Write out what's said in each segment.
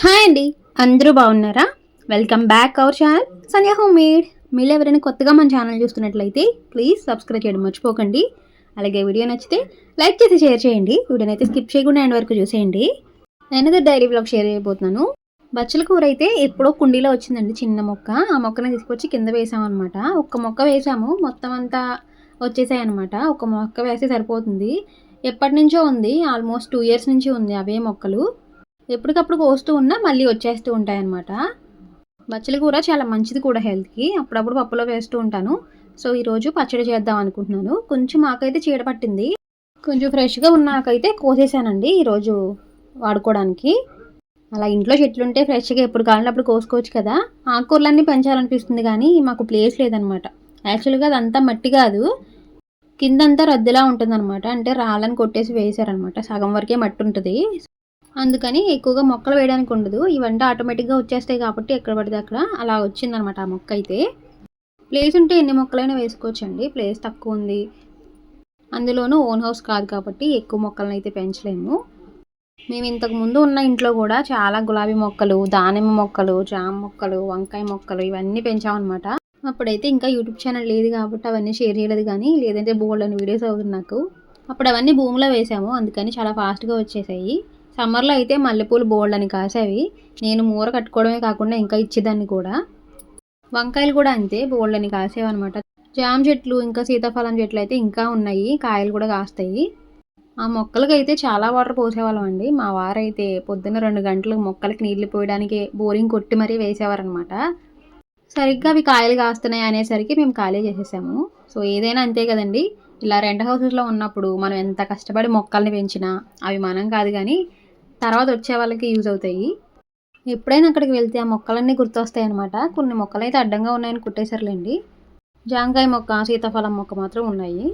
Hi అండి. అందరూ బాగున్నారా? Welcome back our channel Sandhya home made మీరు ఎవరైనా కొత్తగా మన ఛానల్ చూస్తున్నట్లయితే ప్లీజ్ సబ్స్క్రైబ్ చేయడం మర్చిపోకండి. అలాగే వీడియో నచ్చితే లైక్ చేసి షేర్ చేయండి. వీడియోని అయితే స్కిప్ చేయకుండా ఎండ్ వరకు చూసేయండి. నేనైతే డైరీ బ్లాగ్ షేర్ చేయబోతున్నాను. బచ్చల కూర అయితే ఎప్పుడో కుండీలో వచ్చిందండి చిన్న మొక్క. ఆ మొక్కని తీసుకొచ్చి కింద వేసామన్నమాట. ఒక్క మొక్క వేసాము. మొత్తం అంతా వచ్చేసాయి అనమాట ఒక మొక్క వేస్తే సరిపోతుంది. ఎప్పటి నుంచో ఉంది. ఆల్మోస్ట్ టూ ఇయర్స్ నుంచి ఉంది అవే మొక్కలు. ఎప్పటికప్పుడు కోస్తూ ఉన్నా మళ్ళీ వచ్చేస్తూ ఉంటాయి అన్నమాట బచ్చలి కూర చాలా మంచిది కూడా హెల్త్కి. అప్పుడప్పుడు పప్పులో వేస్తూ ఉంటాను. సో ఈరోజు పచ్చడి చేద్దాం అనుకుంటున్నాను. కొంచెం ఆకైతే చీడ పట్టింది. కొంచెం ఫ్రెష్గా ఉన్నాకైతే కోసేసానండి ఈరోజు వాడుకోవడానికి. అలా ఇంట్లో చెట్లు ఉంటే ఫ్రెష్గా ఎప్పుడు కావాలంటే అప్పుడు కోసుకోవచ్చు కదా. ఆకుకూరలన్నీ పెంచాలనిపిస్తుంది కానీ మాకు ప్లేస్ లేదనమాట యాక్చువల్గా అదంతా మట్టి కాదు. కిందంతా రద్దెలా ఉంటుందన్నమాట. అంటే రాళ్ళని కొట్టేసి వేసారనమాట సగం వరకే మట్టి ఉంటుంది. అందుకని ఎక్కువగా మొక్కలు వేయడానికి ఉండదు. ఇవంటే ఆటోమేటిక్గా వచ్చేస్తాయి కాబట్టి ఎక్కడ పడితే అక్కడ అలా వచ్చిందనమాట ఆ మొక్క అయితే. ప్లేస్ ఉంటే ఎన్ని మొక్కలైనా వేసుకోవచ్చండి. ప్లేస్ తక్కువ ఉంది. అందులోనూ ఓన్ హౌస్ కాదు కాబట్టి ఎక్కువ మొక్కలను అయితే పెంచలేము. మేము ఇంతకు ముందు ఉన్న ఇంట్లో కూడా చాలా గులాబీ మొక్కలు దానిమ్మ మొక్కలు జామ మొక్కలు వంకాయ మొక్కలు ఇవన్నీ పెంచామన్నమాట. అప్పుడైతే ఇంకా యూట్యూబ్ ఛానల్ లేదు కాబట్టి అవన్నీ షేర్ చేయలేదు కానీ లేదంటే బోల్డ్ అని వీడియోస్ అవుతుంది నాకు. అప్పుడు అవన్నీ భూమిలో వేసాము. అందుకని చాలా ఫాస్ట్గా వచ్చేసాయి. సమ్మర్లో అయితే మల్లెపూలు బోల్డ్ అని కాసేవి. నేను మూర కట్టుకోవడమే కాకుండా ఇంకా ఇచ్చేదాన్ని కూడా. వంకాయలు కూడా అంతే బోల్డ్ అని కాసేవి అనమాట జామ చెట్లు ఇంకా సీతాఫలం చెట్లు అయితే ఇంకా ఉన్నాయి. కాయలు కూడా కాస్తాయి. ఆ మొక్కలకి అయితే చాలా వాటర్ పోసేవాళ్ళం అండి. మా వారైతే పొద్దున్న రెండు గంటలు మొక్కలకి నీళ్ళు పోయడానికి బోరింగ్ కొట్టి మరీ వేసేవారనమాట సరిగ్గా అవి కాయలు కాస్తున్నాయి అనేసరికి మేము ఖాళీ చేసేసాము. సో ఏదైనా అంతే కదండి. ఇలా రెంట్ హౌసెస్లో ఉన్నప్పుడు మనం ఎంత కష్టపడి మొక్కల్ని పెంచినా అవి మనం కాదు కానీ తర్వాత వచ్చే వాళ్ళకి యూజ్ అవుతాయి. ఎప్పుడైనా అక్కడికి వెళ్తే ఆ మొక్కలన్నీ గుర్తొస్తాయి అనమాట కొన్ని మొక్కలు అయితే అడ్డంగా ఉన్నాయని కుట్టేశారులేండి. జాంకాయ మొక్క సీతాఫలం మొక్క మాత్రం ఉన్నాయి.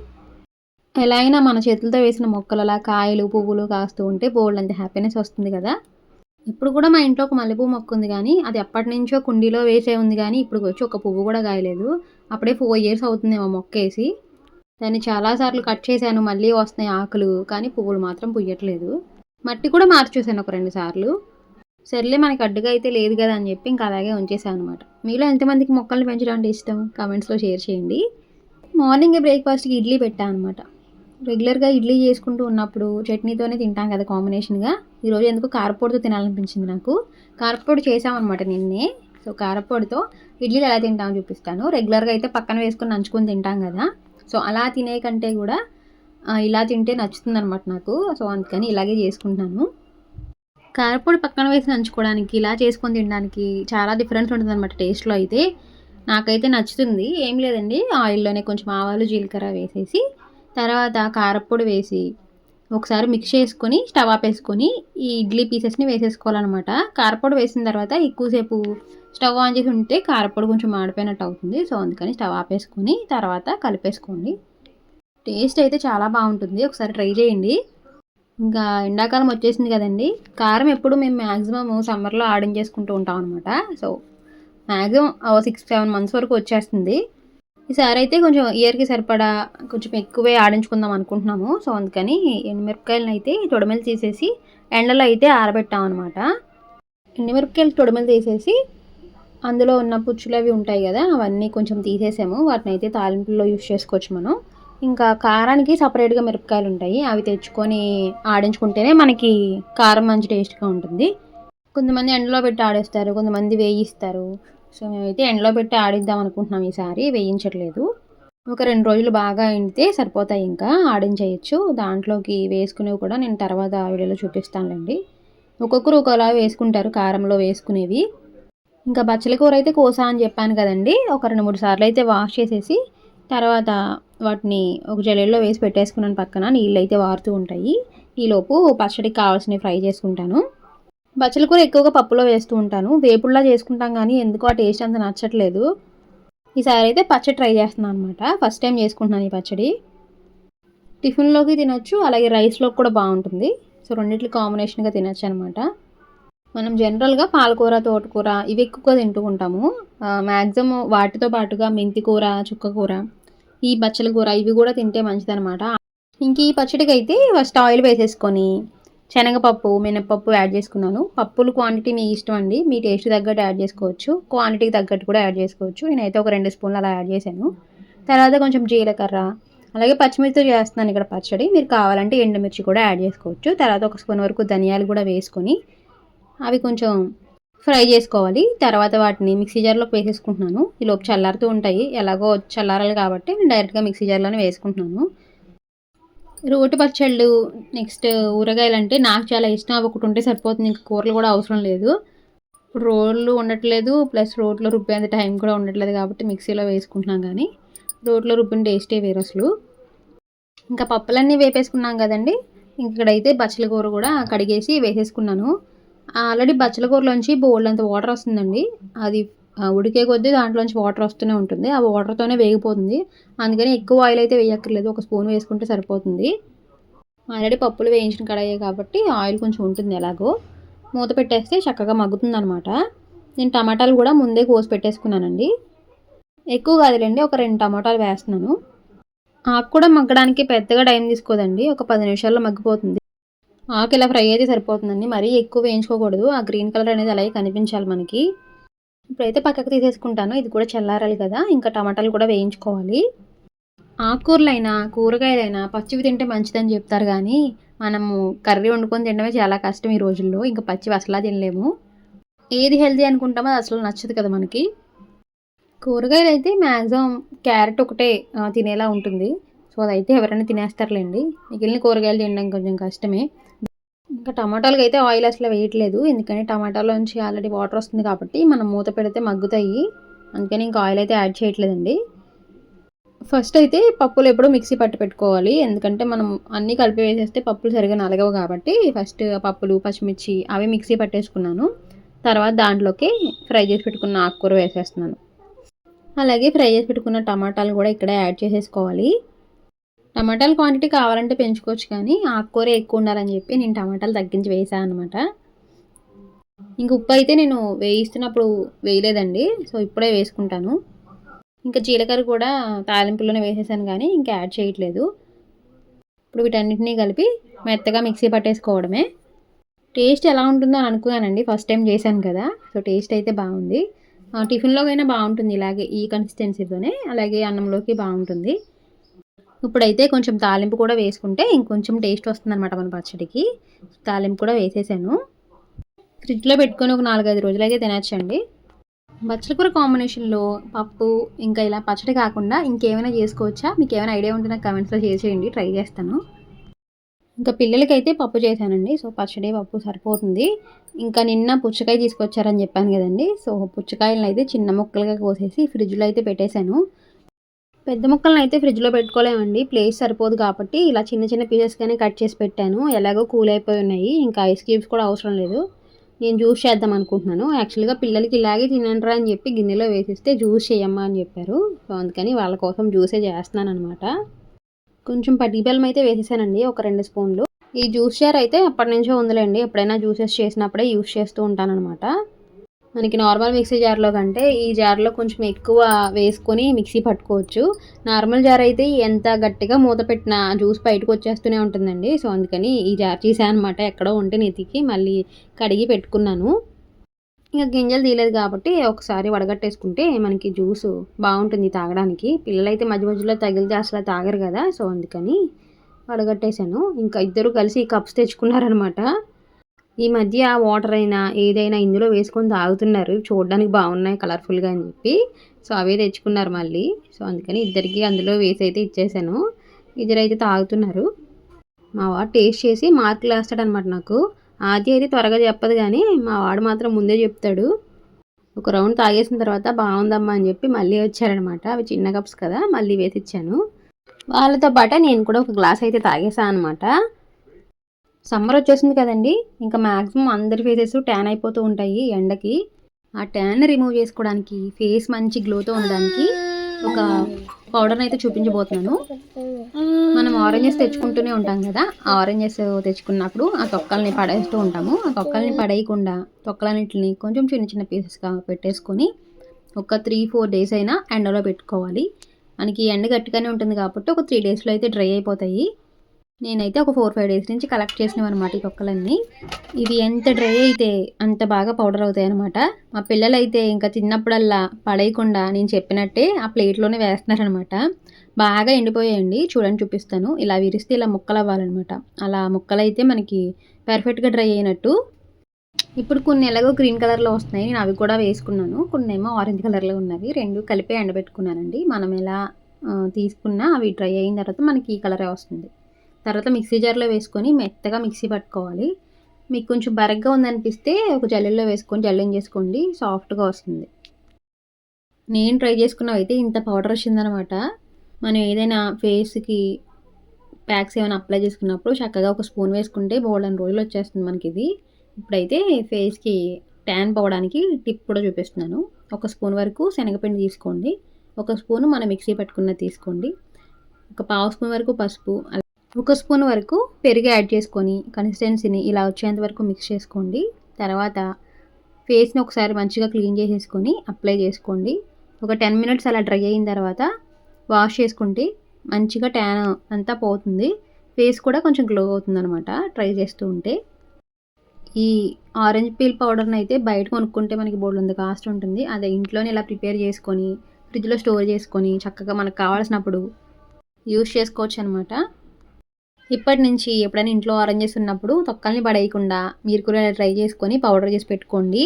ఎలా అయినా మన చేతులతో వేసిన మొక్కలలా కాయలు పువ్వులు కాస్తూ ఉంటే బోల్డ్ అంత హ్యాపీనెస్ వస్తుంది కదా. ఇప్పుడు కూడా మా ఇంట్లో ఒక మల్లెపూ మొక్క ఉంది కానీ అది ఎప్పటి నుంచో కుండీలో వేసే ఉంది కానీ ఇప్పుడు వచ్చి ఒక పువ్వు కూడా కాయలేదు. అప్పుడే ఫోర్ ఇయర్స్ అవుతుందేమో మొక్క వేసి. దాన్ని చాలాసార్లు కట్ చేశాను మళ్ళీ వస్తున్నాయి ఆకులు కానీ పువ్వులు మాత్రం పుయ్యట్లేదు. మట్టి కూడా మార్చేసాను ఒక రెండు సార్లు. సర్లే మనకి అడ్డుగా అయితే లేదు కదా అని చెప్పి ఇంకా అలాగే ఉంచేసాను అనమాట మీలో ఎంతమందికి మొక్కల్ని పెంచడం అంటే ఇష్టం? కామెంట్స్లో షేర్ చేయండి. మార్నింగ్ బ్రేక్ఫాస్ట్కి ఇడ్లీ పెట్టాను అనమాట రెగ్యులర్గా ఇడ్లీ చేసుకుంటూ ఉన్నప్పుడు చట్నీతోనే తింటాం కదా కాంబినేషన్గా. ఈరోజు ఎందుకు కారపొడితో తినాలనిపించింది నాకు. కారపొడి చేసామన్నమాట నిన్నే. సో కారపొడితో ఇడ్లీలు ఎలా తింటామో చూపిస్తాను. రెగ్యులర్గా అయితే పక్కన వేసుకొని నంచుకొని తింటాం కదా. సో అలా తినే కంటే కూడా ఇలా తింటే నచ్చుతుంది అనమాట నాకు. సో అందుకని ఇలాగే చేసుకుంటున్నాను. కారపొడి పక్కన వేసి నంచుకోవడానికి ఇలా చేసుకొని తినడానికి చాలా డిఫరెన్స్ ఉంటుంది అనమాట టేస్ట్లో అయితే. నాకైతే నచ్చుతుంది. ఏం లేదండి. ఆయిల్లోనే కొంచెం ఆవాలు జీలకర్ర వేసేసి తర్వాత కారపొడి వేసి ఒకసారి మిక్స్ చేసుకొని స్టవ్ ఆపేసుకొని ఈ ఇడ్లీ పీసెస్ని వేసేసుకోవాలన్నమాట. కారపొడి వేసిన తర్వాత ఎక్కువసేపు స్టవ్ ఆన్ చేసి ఉంటే కారపొడి కొంచెం మాడిపోయినట్టు అవుతుంది. సో అందుకని స్టవ్ ఆపేసుకొని తర్వాత కలిపేసుకోండి. టేస్ట్ అయితే చాలా బాగుంటుంది. ఒకసారి ట్రై చేయండి. ఇంకా ఎండాకాలం వచ్చేసింది కదండి. కారం ఎప్పుడు మేము మ్యాక్సిమం సమ్మర్లో ఆడించేసుకుంటూ ఉంటాం అనమాట so maximum six seven months వరకు వచ్చేస్తుంది. ఈసారి అయితే కొంచెం ఇయర్కి సరిపడా కొంచెం ఎక్కువే ఆడించుకుందాం అనుకుంటున్నాము. సో అందుకని ఎండుమిరపకాయలను అయితే తొడమలు తీసేసి ఎండలో అయితే ఆరబెట్టాం అనమాట ఎండుమిరపకాయలు తొడమలు తీసేసి అందులో ఉన్న పుచ్చులు అవి ఉంటాయి కదా అవన్నీ కొంచెం తీసేసాము. వాటిని అయితే తాలింపుల్లో యూస్ చేసుకోవచ్చు మనం. ఇంకా కారానికి సపరేట్గా మిరపకాయలు ఉంటాయి. అవి తెచ్చుకొని ఆడించుకుంటేనే మనకి కారం మంచి టేస్ట్గా ఉంటుంది. కొంతమంది ఎండలో పెట్టి ఆడేస్తారు కొంతమంది వేయిస్తారు. సో మేమైతే ఎండలో పెట్టి ఆడిద్దాం అనుకుంటున్నాం ఈసారి వేయించట్లేదు. ఒక రెండు రోజులు బాగా ఎండితే సరిపోతాయి ఇంకా ఆడించేయచ్చు. దాంట్లోకి వేసుకునేవి కూడా నేను తర్వాత వీడియోలో చూపిస్తానులేండి. ఒక్కొక్కరు ఒకలా వేసుకుంటారు కారంలో వేసుకునేవి. ఇంకా బచ్చల కూర అయితే కోసా అని చెప్పాను కదండి. ఒక రెండు మూడు సార్లు అయితే వాష్ చేసేసి తర్వాత వాటిని ఒక జల్లెల్లో వేసి పెట్టేసుకున్నాను పక్కన. నీళ్ళు అయితే వారుతూ ఉంటాయి. ఈలోపు పచ్చడికి కావాల్సినవి ఫ్రై చేసుకుంటాను. బచ్చల కూర ఎక్కువగా పప్పులో వేస్తూ ఉంటాను. వేపుడులా చేసుకుంటాం కానీ ఎందుకో ఆ టేస్ట్ అంత నచ్చట్లేదు. ఈసారి అయితే పచ్చడి ట్రై చేస్తున్నాను అనమాట ఫస్ట్ టైం చేసుకుంటున్నాను ఈ పచ్చడి. టిఫిన్లోకి తినొచ్చు అలాగే రైస్లోకి కూడా బాగుంటుంది. సో రెండింటి కాంబినేషన్గా తినొచ్చు అనమాట మనం జనరల్గా పాలకూర తోటకూర ఇవి ఎక్కువగా తింటూ ఉంటాము. మ్యాక్సిమం వాటితో పాటుగా మెంతి కూర చుక్కకూర ఈ బచ్చల కూర ఇవి కూడా తింటే మంచిదనమాట ఇంక ఈ పచ్చడికి అయితే ఫస్ట్ ఆయిల్ వేసేసుకొని శనగపప్పు మినపప్పు యాడ్ చేసుకున్నాను. పప్పులు క్వాంటిటీ మీ ఇష్టం అండి. మీ టేస్ట్ తగ్గట్టు యాడ్ చేసుకోవచ్చు. క్వాంటిటీకి తగ్గట్టు కూడా యాడ్ చేసుకోవచ్చు. నేనైతే ఒక రెండు స్పూన్లు అలా యాడ్ చేశాను. తర్వాత కొంచెం జీలకర్ర అలాగే పచ్చిమిర్చితో చేస్తున్నాను ఇక్కడ పచ్చడి. మీరు కావాలంటే ఎండుమిర్చి కూడా యాడ్ చేసుకోవచ్చు. తర్వాత ఒక స్పూన్ వరకు ధనియాలు కూడా వేసుకొని అవి కొంచెం ఫ్రై చేసుకోవాలి. తర్వాత వాటిని మిక్సీ జార్లోకి వేసేసుకుంటున్నాను. ఈలోపు చల్లారుతూ ఉంటాయి. ఎలాగో చల్లారాలి కాబట్టి నేను డైరెక్ట్గా మిక్సీ జార్లోనే వేసుకుంటున్నాను. రోటి పచ్చళ్ళు నెక్స్ట్ ఊరగాయలు అంటే నాకు చాలా ఇష్టం. అవి ఒకటి ఉంటే సరిపోతుంది. ఇంకా కూరలు కూడా అవసరం లేదు. ఇప్పుడు రోళ్ళు ఉండట్లేదు. ప్లస్ రోడ్లో రుబ్బేంత టైం కూడా ఉండట్లేదు కాబట్టి మిక్సీలో వేసుకుంటున్నాం కానీ. రోట్లో రుబ్బిన టేస్టే వేరు అసలు. ఇంకా పప్పులన్నీ వేపేసుకున్నాం కదండి. ఇక్కడైతే బచ్చల కూర కూడా కడిగేసి వేసేసుకున్నాను. ఆల్రెడీ బచ్చల కూరలోంచి బోల్డ్ అంత వాటర్ వస్తుందండి. అది ఉడికే కొద్దీ దాంట్లోంచి వాటర్ వస్తూనే ఉంటుంది. ఆ వాటర్తోనే వేగిపోతుంది. అందుకని ఎక్కువ ఆయిల్ అయితే వేయక్కర్లేదు. ఒక స్పూన్ వేసుకుంటే సరిపోతుంది. ఆల్రెడీ పప్పులు వేయించిన కడాయే కాబట్టి ఆయిల్ కొంచెం ఉంటుంది ఎలాగో. మూత పెట్టేస్తే చక్కగా మగ్గుతుంది అనమాట నేను టమాటాలు కూడా ముందే కోసి పెట్టేసుకున్నానండి. ఎక్కువ కాదులేండి ఒక రెండు టమాటాలు వేస్తున్నాను. ఆకు కూడా మగ్గడానికి పెద్దగా టైం తీసుకోదండి. ఒక పది నిమిషాల్లో మగ్గిపోతుంది. ఆకు ఇలా ఫ్రై అయితే సరిపోతుందండి. మరీ ఎక్కువ వేయించుకోకూడదు. ఆ గ్రీన్ కలర్ అనేది అలాగే కనిపించాలి మనకి. ఇప్పుడైతే పక్కకు తీసేసుకుంటాను. ఇది కూడా చల్లారాలి కదా. ఇంకా టమాటాలు కూడా వేయించుకోవాలి. ఆకుకూరలైనా కూరగాయలైనా పచ్చివి తింటే మంచిదని చెప్తారు కానీ మనము కర్రీ వండుకొని తినడమే చాలా కష్టం ఈ రోజుల్లో. ఇంకా పచ్చివి అసలు తినలేము. ఏది హెల్తీ అనుకుంటామో అది అసలు నచ్చదు కదా మనకి. కూరగాయలు అయితే మ్యాక్సిమం క్యారెట్ ఒకటే తినేలా ఉంటుంది. సో అదైతే ఎవరైనా తినేస్తారులేండి. మిగిలిన కూరగాయలు తినడం కొంచెం కష్టమే. ఇంకా టమాటాలకి అయితే ఆయిల్ అసలు వేయట్లేదు. ఎందుకని టమాటాలోంచి ఆల్రెడీ వాటర్ వస్తుంది కాబట్టి మనం మూత పెడితే మగ్గుతాయి. అందుకని ఇంకా ఆయిల్ అయితే యాడ్ చేయట్లేదండి. ఫస్ట్ అయితే పప్పులు ఎప్పుడూ మిక్సీ పట్టి పెట్టుకోవాలి. ఎందుకంటే మనం అన్నీ కలిపి వేసేస్తే పప్పులు సరిగా నలగవు కాబట్టి ఫస్ట్ పప్పులు పచ్చిమిర్చి అవి మిక్సీ పట్టేసుకున్నాను. తర్వాత దాంట్లోకి ఫ్రై చేసి పెట్టుకున్న ఆకుకూర వేసేస్తున్నాను. అలాగే ఫ్రై చేసి పెట్టుకున్న టమాటాలు కూడా ఇక్కడే యాడ్ చేసేసుకోవాలి. టమాటాలు క్వాంటిటీ కావాలంటే పెంచుకోవచ్చు కానీ ఆకుకూర ఎక్కువ ఉండాలని చెప్పి నేను టమాటాలు తగ్గించి వేసాను అనమాట ఇంక ఉప్పు అయితే నేను వేయిస్తున్నప్పుడు వేయలేదండి సో ఇప్పుడే వేసుకుంటాను. ఇంకా జీలకర్ర కూడా తాలింపులోనే వేసేసాను కానీ ఇంకా యాడ్ చేయట్లేదు. ఇప్పుడు వీటన్నిటినీ కలిపి మెత్తగా మిక్సీ పట్టేసుకోవడమే. టేస్ట్ ఎలా ఉంటుందో అని అనుకున్నానండి ఫస్ట్ టైం చేశాను కదా సో టేస్ట్ అయితే బాగుంది. టిఫిన్లోకైనా బాగుంటుంది ఇలాగే ఈ కన్సిస్టెన్సీతోనే అలాగే అన్నంలోకి బాగుంటుంది. ఇప్పుడైతే కొంచెం తాలింపు కూడా వేసుకుంటే ఇంకొంచెం టేస్ట్ వస్తుంది అనమాట మన పచ్చడికి. తాలింపు కూడా వేసేసాను. ఫ్రిడ్జ్లో పెట్టుకొని ఒక నాలుగైదు రోజులు అయితే తినచ్చండి కూర కాంబినేషన్లో పప్పు ఇంకా ఇలా పచ్చడి కాకుండా ఇంకేమైనా చేసుకోవచ్చా? మీకు ఏమైనా ఐడియా ఉంటే నాకు కమెంట్స్లో చేసేయండి ట్రై చేస్తాను. ఇంకా పిల్లలకైతే పప్పు చేశానండి సో పచ్చడి పప్పు సరిపోతుంది. ఇంకా నిన్న పుచ్చకాయ తీసుకొచ్చారని చెప్పాను కదండి సో పుచ్చకాయలను అయితే చిన్న ముక్కలుగా కోసేసి ఫ్రిడ్జ్లో అయితే పెట్టేశాను. పెద్ద ముక్కలను అయితే ఫ్రిడ్జ్లో పెట్టుకోలేమండి. ప్లేస్ సరిపోదు కాబట్టి ఇలా చిన్న చిన్న పీసెస్గానే కట్ చేసి పెట్టాను. ఎలాగో కూల్ అయిపోయి ఉన్నాయి. ఇంకా ఐస్ క్యూబ్స్ కూడా అవసరం లేదు. నేను జ్యూస్ చేద్దాం అనుకుంటున్నాను. యాక్చువల్గా పిల్లలకి ఇలాగే తినంటారా అని చెప్పి గిన్నెలో వేసిస్తే జ్యూస్ చేయమ్మా అని చెప్పారు. సో అందుకని వాళ్ళ కోసం జ్యూసే చేస్తున్నాను అనమాట కొంచెం పట్టి బెల్లం అయితే వేసేసానండి. ఒక రెండు స్పూన్లు. ఈ జ్యూస్ జార్ అయితే అప్పటి నుంచో ఉందిలేండి. ఎప్పుడైనా జ్యూసెస్ చేసినప్పుడే యూస్ చేస్తూ ఉంటానన్నమాట. మనకి నార్మల్ మిక్సీ జార్లో కంటే ఈ జార్లో కొంచెం ఎక్కువ వేసుకొని మిక్సీ పట్టుకోవచ్చు. నార్మల్ జార్ అయితే ఎంత గట్టిగా మూత పెట్టిన జ్యూస్ బయటకు వచ్చేస్తూనే ఉంటుందండి. సో అందుకని ఈ జార్ చేశాను అనమాట ఎక్కడో ఉంటే నెతికి మళ్ళీ కడిగి పెట్టుకున్నాను. ఇంకా గింజలు తీయలేదు కాబట్టి ఒకసారి వడగట్టేసుకుంటే మనకి జ్యూస్ బాగుంటుంది తాగడానికి. పిల్లలైతే మధ్య మధ్యలో తగిలితే అసలు తాగరు కదా. సో అందుకని వడగట్టేశాను. ఇంకా ఇద్దరు కలిసి కప్స్ తెచ్చుకున్నారనమాట ఈ మధ్య వాటర్ అయినా ఏదైనా ఇందులో వేసుకొని తాగుతున్నారు. చూడడానికి బాగున్నాయి కలర్ఫుల్గా అని చెప్పి. సో అవే తెచ్చుకున్నారు మళ్ళీ. సో అందుకని ఇద్దరికి అందులో వేసి అయితే ఇచ్చేసాను. ఇద్దరైతే తాగుతున్నారు. మా వాడు టేస్ట్ చేసి మార్కులు వేస్తాడు అనమాట నాకు. ఆది అయితే త్వరగా చెప్పదు కానీ మా వాడు మాత్రం ముందే చెప్తాడు. ఒక రౌండ్ తాగేసిన తర్వాత బాగుందమ్మా అని చెప్పి మళ్ళీ వచ్చారనమాట అవి చిన్న కప్స్ కదా మళ్ళీ వేసి ఇచ్చాను. వాళ్ళతో పాటే నేను కూడా ఒక గ్లాస్ అయితే తాగేసాను అనమాట సమ్మర్ వచ్చేసింది కదండి. ఇంకా మ్యాక్సిమం అందరి ఫేసెస్ ట్యాన్ అయిపోతూ ఉంటాయి ఎండకి. ఆ ట్యాన్ రిమూవ్ చేసుకోవడానికి ఫేస్ మంచి గ్లోతో ఉండడానికి ఒక పౌడర్ని అయితే చూపించబోతున్నాను. మనం ఆరెంజెస్ తెచ్చుకుంటూనే ఉంటాం కదా. ఆ ఆరెంజెస్ తెచ్చుకున్నప్పుడు ఆ తొక్కల్ని పడేస్తూ ఉంటాము. ఆ తొక్కల్ని పడేయకుండా తొక్కలన్నింటిని కొంచెం చిన్న చిన్న పీసెస్గా పెట్టేసుకొని ఒక త్రీ ఫోర్ డేస్ అయినా ఎండలో పెట్టుకోవాలి. మనకి ఎండ గట్టిగానే ఉంటుంది కాబట్టి ఒక త్రీ డేస్లో అయితే డ్రై అయిపోతాయి. నేనైతే ఒక ఫోర్ ఫైవ్ డేస్ నుంచి కలెక్ట్ చేసినవి అనమాట ఈ కుక్కలన్నీ ఇవి ఎంత డ్రై అయితే అంత బాగా పౌడర్ అవుతాయి అనమాట మా పిల్లలు అయితే ఇంకా చిన్నప్పుడల్లా పడేయకుండా నేను చెప్పినట్టే ఆ ప్లేట్లోనే వేస్తున్నారనమాట బాగా ఎండిపోయాయండి. చూడండి చూపిస్తాను. ఇలా విరిస్తే ఇలా ముక్కలు అవ్వాలన్నమాట అలా ముక్కలైతే మనకి పర్ఫెక్ట్గా డ్రై అయినట్టు. ఇప్పుడు కొన్ని ఎలాగో గ్రీన్ కలర్లో వస్తున్నాయి. నేను అవి కూడా వేసుకున్నాను. కొన్ని ఏమో ఆరెంజ్ కలర్లో ఉన్నవి. రెండు కలిపి ఎండబెట్టుకున్నానండి. మనం ఎలా తీసుకున్నా అవి డ్రై అయిన తర్వాత మనకి ఈ కలరే వస్తుంది. తర్వాత మిక్సీ జార్లో వేసుకొని మెత్తగా మిక్సీ పట్టుకోవాలి. మీకు కొంచెం బరగ్గా ఉందనిపిస్తే ఒక జల్లెల్లో వేసుకొని జల్లెం చేసుకోండి. సాఫ్ట్గా వస్తుంది. నేను ట్రై చేసుకున్నవి అయితే ఇంత పౌడర్ వచ్చిందనమాట. మనం ఏదైనా ఫేస్కి ప్యాక్స్ ఏమైనా అప్లై చేసుకున్నప్పుడు చక్కగా ఒక స్పూన్ వేసుకుంటే బోల్డన్ రోజులు వచ్చేస్తుంది మనకి ఇది ఇప్పుడైతే ఫేస్కి ట్యాన్ పోవడానికి టిప్ కూడా చూపిస్తున్నాను. ఒక స్పూన్ వరకు శనగపిండి తీసుకోండి. ఒక స్పూన్ మనం మిక్సీ పెట్టుకున్న తీసుకోండి. ఒక పావు స్పూన్ వరకు పసుపు అలా ఒక స్పూన్ వరకు పెరుగు యాడ్ చేసుకొని కన్సిస్టెన్సీని ఇలా వచ్చేంత వరకు మిక్స్ చేసుకోండి. తర్వాత ఫేస్ని ఒకసారి మంచిగా క్లీన్ చేసేసుకొని అప్లై చేసుకోండి. ఒక టెన్ మినిట్స్ అలా డ్రై అయిన తర్వాత వాష్ చేసుకుంటే మంచిగా ట్యాన్ అంతా పోతుంది. ఫేస్ కూడా కొంచెం గ్లో అవుతుంది అనమాట ట్రై చేస్తూ ఉంటే. ఈ ఆరెంజ్ పీల్ పౌడర్ని అయితే బయట కొనుక్కుంటే మనకి బోర్డు ఉంది కాస్ట్ ఉంటుంది. అదే ఇంట్లోనే ఇలా ప్రిపేర్ చేసుకొని ఫ్రిడ్జ్లో స్టోర్ చేసుకొని చక్కగా మనకు కావాల్సినప్పుడు యూస్ చేసుకోవచ్చు అనమాట ఇప్పటి నుంచి ఎప్పుడైనా ఇంట్లో ఆరెంజెస్ ఉన్నప్పుడు తొక్కల్ని పడేయకుండా మీరు కూడా ట్రై చేసుకొని పౌడర్ చేసి పెట్టుకోండి.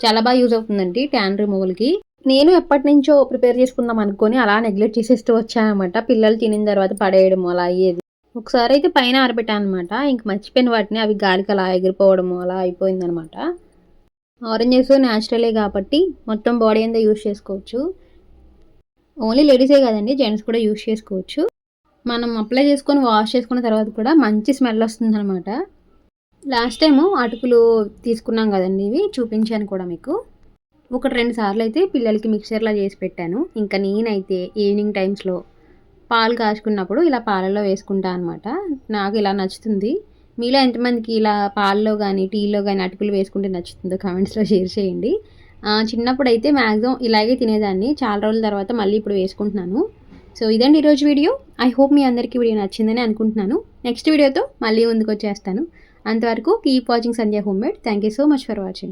చాలా బాగా యూజ్ అవుతుందండి ట్యాన్ రిమూవల్కి నేను ఎప్పటి నుంచో ప్రిపేర్ చేసుకుందాం అనుకొని అలా నెగ్లెక్ట్ చేసేస్తూ వచ్చానమాట పిల్లలు తినిన తర్వాత పడేయడం అలా అయ్యేది. ఒకసారి అయితే పైన ఆరబెట్టాను అనమాట ఇంక మర్చిపోయిన వాటిని అవి గాలికి అలా ఎగిరిపోవడము అలా అయిపోయిందనమాట ఆరెంజెస్ న్యాచురలే కాబట్టి మొత్తం బాడీ అంతా యూస్ చేసుకోవచ్చు. ఓన్లీ లేడీసే కాదండి జెంట్స్ కూడా యూస్ చేసుకోవచ్చు. మనం అప్లై చేసుకొని వాష్ చేసుకున్న తర్వాత కూడా మంచి స్మెల్ వస్తుంది అనమాట లాస్ట్ టైము అటుకులు తీసుకున్నాం కదండి ఇవి చూపించాను కూడా మీకు. ఒకటి రెండు సార్లు అయితే పిల్లలకి మిక్చర్లా చేసి పెట్టాను. ఇంకా నేనైతే ఈవినింగ్ టైమ్స్లో పాలు కాచుకున్నప్పుడు ఇలా పాలలో వేసుకుంటా అనమాట నాకు ఇలా నచ్చుతుంది. మీలో ఎంతమందికి ఇలా పాలలో కానీ టీలో కానీ అటుకులు వేసుకుంటే నచ్చుతుందో కామెంట్స్లో షేర్ చేయండి. చిన్నప్పుడు అయితే మ్యాక్సిమం ఇలాగే తినేదాన్ని. చాలా రోజుల తర్వాత మళ్ళీ ఇప్పుడు వేసుకుంటున్నాను. సో ఇదండి ఈరోజు వీడియో. ఐ హోప్ మీ అందరికీ వీడియో నచ్చిందని అనుకుంటున్నాను. నెక్స్ట్ వీడియోతో మళ్ళీ ముందుకు వచ్చేస్తాను అంతవరకు keep watching Sandhya home made thank you so much for watching